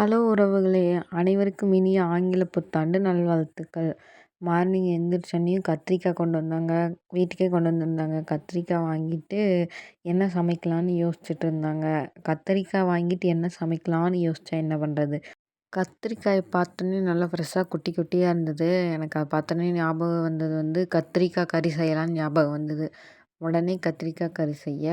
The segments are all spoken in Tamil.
ஹலோ உறவுகளே அனைவருக்கும் இனிய ஆங்கில புத்தாண்டு நல்வாழ்த்துக்கள். மார்னிங் எந்திரிச்சோன்னையும் கத்திரிக்காய் கொண்டு வந்தாங்க. வீட்டுக்கே கொண்டு வந்திருந்தாங்க. கத்திரிக்காய் வாங்கிட்டு என்ன சமைக்கலான்னு யோசிச்சுட்டு இருந்தாங்க. கத்திரிக்காய் வாங்கிட்டு என்ன சமைக்கலான்னு யோசித்தா என்ன பண்ணுறது கத்திரிக்காயை பார்த்தோன்னே நல்லா ஃப்ரெஷ்ஷாக குட்டி குட்டியாக இருந்தது. எனக்கு அதை பார்த்தோன்னே ஞாபகம் வந்தது வந்து கத்திரிக்காய் கறி செய்யலான்னு ஞாபகம் வந்தது. உடனே கத்திரிக்காய் கறி செய்ய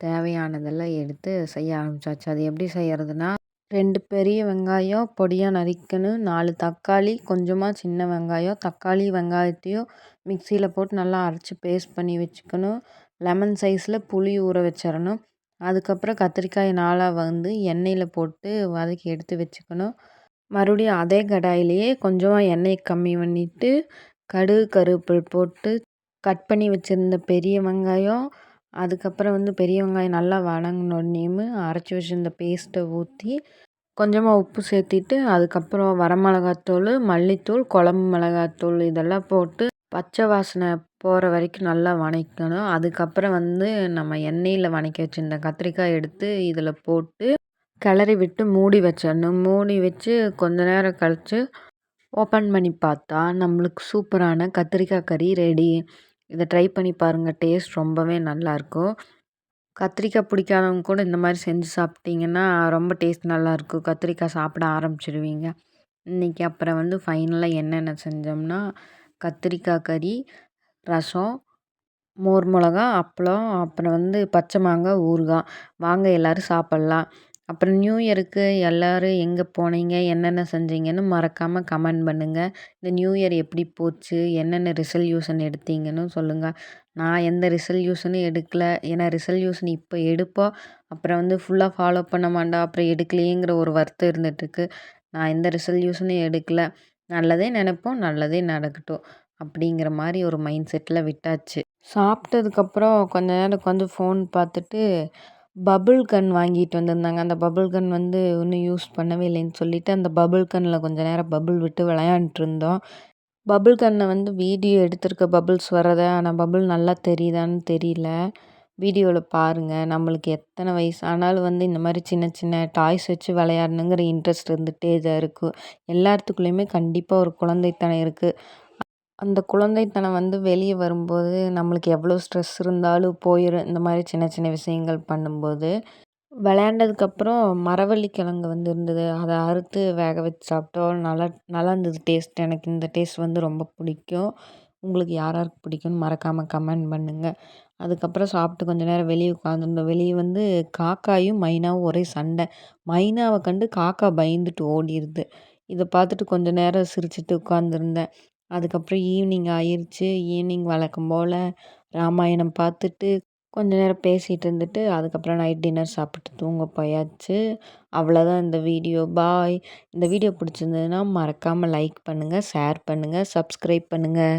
தேவையானதெல்லாம் எடுத்து செய்ய ஆரம்பிச்சாச்சு. அது எப்படி செய்கிறதுனா ரெண்டு பெரிய வெங்காயம் பொடியாக நறுக்கணும் நாலு தக்காளி கொஞ்சமாக சின்ன வெங்காயம் தக்காளி வெங்காயத்தையும் மிக்சியில் போட்டு நல்லா அரைச்சி பேஸ்ட் பண்ணி வச்சுக்கணும். லெமன் சைஸில் புளி ஊற வச்சிடணும். அதுக்கப்புறம் கத்திரிக்காய் நாளாக வந்து எண்ணெயில் போட்டு வதக்கி எடுத்து வச்சுக்கணும். மறுபடியும் அதே கடாயிலேயே கொஞ்சமாக எண்ணெய் கம்மி பண்ணிவிட்டு கடுகு கருவேப்பில் போட்டு கட் பண்ணி வச்சுருந்த பெரிய வெங்காயம் அதுக்கப்புறம் வந்து பெரிய வெங்காயம் நல்லா வதங்கினோடனேயுமே அரைச்சி வச்சுருந்த பேஸ்ட்டை ஊற்றி கொஞ்சமாக உப்பு சேர்த்திட்டு அதுக்கப்புறம் வரமிளகாத்தூள் மல்லித்தூள் குழம்பு மிளகாத்தூள் இதெல்லாம் போட்டு பச்சை வாசனை போகிற வரைக்கும் நல்லா வதக்கணும் அதுக்கப்புறம் வந்து நம்ம எண்ணெயில் வதக்கி வச்சுருந்த கத்திரிக்காய் எடுத்து இதில் போட்டு கிளறி விட்டு மூடி வச்சிடணும். மூடி வச்சு கொஞ்ச நேரம் கழித்து ஓப்பன் பண்ணி பார்த்தா நம்மளுக்கு சூப்பரான கத்திரிக்காய் கறி ரெடி இதை ட்ரை பண்ணி பாருங்கள் டேஸ்ட் ரொம்பவே நல்லாயிருக்கும் கத்திரிக்காய் பிடிக்காதவங்க கூட இந்த மாதிரி செஞ்சு சாப்பிட்டிங்கன்னா ரொம்ப டேஸ்ட் நல்லாயிருக்கும் கத்திரிக்காய் சாப்பிட ஆரம்பிச்சிடுவீங்க. இன்றைக்கி அப்புறம் வந்து ஃபைனலாக என்னென்ன செஞ்சோம்னா கத்திரிக்காய் கறி ரசம் மோர் மிளகா அப்பளம் அப்புறம் வந்து பச்சை மாங்காய் ஊறுகாய். வாங்க எல்லோரும் சாப்பிட்லாம். அப்புறம் நியூ இயருக்கு எல்லோரும் எங்கே போனீங்க? என்னென்ன செஞ்சீங்கன்னு மறக்காமல் கமெண்ட் பண்ணுங்கள் இந்த நியூ இயர் எப்படி போச்சு? என்னென்ன ரிசல்யூஷன் எடுத்தீங்கன்னு சொல்லுங்கள் நான் எந்த ரிசல்யூஷனும் எடுக்கலை. ஏன்னா ரிசல்யூஷன் இப்போ எடுப்போம் அப்புறம் வந்து ஃபுல்லாக ஃபாலோ பண்ண மாட்டோம் அப்புறம் எடுக்கலையேங்கிற ஒரு வருத்தம் இருந்துகிட்ருக்கு நான் எந்த ரிசல்யூஷனும் எடுக்கலை. நல்லதே நினைப்போம். நல்லதே நடக்கட்டும். அப்படிங்கிற மாதிரி ஒரு மைண்ட் செட்டில் விட்டாச்சு. சாப்பிட்டதுக்கப்புறம் கொஞ்ச நேரம் உட்காந்து ஃபோன் பார்த்துட்டு பபுள் கன் வாங்கிட்டு வந்திருந்தாங்க. அந்த பபுள் கன் வந்து இன்னும் யூஸ் பண்ணவே இல்லைன்னு சொல்லிவிட்டு அந்த பபுள் கன்னில் கொஞ்சம் நேரம் பபுள் விட்டு விளையாண்ட்ருந்தோம் பபுள் கன்னை வந்து வீடியோ எடுத்திருக்க பபுள்ஸ் வரதை ஆனால் பபுள் நல்லா தெரியுதான்னு தெரியல. வீடியோவில் பாருங்கள் நம்மளுக்கு எத்தனை வயசு ஆனாலும் வந்து இந்த மாதிரி சின்ன சின்ன டாய்ஸ் வச்சு விளையாடணுங்கிற இன்ட்ரெஸ்ட் இருந்துகிட்டே தான் இருக்கும் எல்லாத்துக்குள்ளேயுமே கண்டிப்பாக ஒரு குழந்தைத்தனம் இருக்குது அந்த குழந்தைத்தனம் வந்து வெளியே வரும்போது நம்மளுக்கு எவ்வளோ ஸ்ட்ரெஸ் இருந்தாலும் போயிடும் இந்த மாதிரி சின்ன சின்ன விஷயங்கள் பண்ணும்போது. விளையாண்டதுக்கப்புறம் மரவள்ளி கிழங்கு வந்து இருந்தது. அதை அறுத்து வேக வச்சு சாப்பிட்டோம். நல்லா நல்லா இருந்தது டேஸ்ட் எனக்கு இந்த டேஸ்ட் வந்து ரொம்ப பிடிக்கும். உங்களுக்கு யார் யாருக்கு பிடிக்கும்னு மறக்காமல் கமெண்ட் பண்ணுங்கள் அதுக்கப்புறம் சாப்பிட்டு கொஞ்ச நேரம் வெளியே உட்காந்துருந்தோம் வெளியே வந்து காக்காயும் மைனாவும் ஒரே சண்டை. மைனாவை கண்டு காக்கா பயந்துட்டு ஓடிடுது இதை பார்த்துட்டு கொஞ்ச நேரம் சிரிச்சிட்டு உட்காந்துருந்தேன் அதுக்கப்புறம் ஈவினிங் ஆயிடுச்சு ஈவினிங் வழக்கம் போல் ராமாயணம் பார்த்துட்டு கொஞ்ச நேரம் பேசிகிட்டு இருந்துட்டு அதுக்கப்புறம் நைட் டின்னர் சாப்பிட்டு தூங்க போயாச்சு. அவ்வளோதான் இந்த வீடியோ. பாய். இந்த வீடியோ பிடிச்சிருந்ததுன்னா மறக்காமல் லைக் பண்ணுங்கள் ஷேர் பண்ணுங்கள் சப்ஸ்கிரைப் பண்ணுங்கள்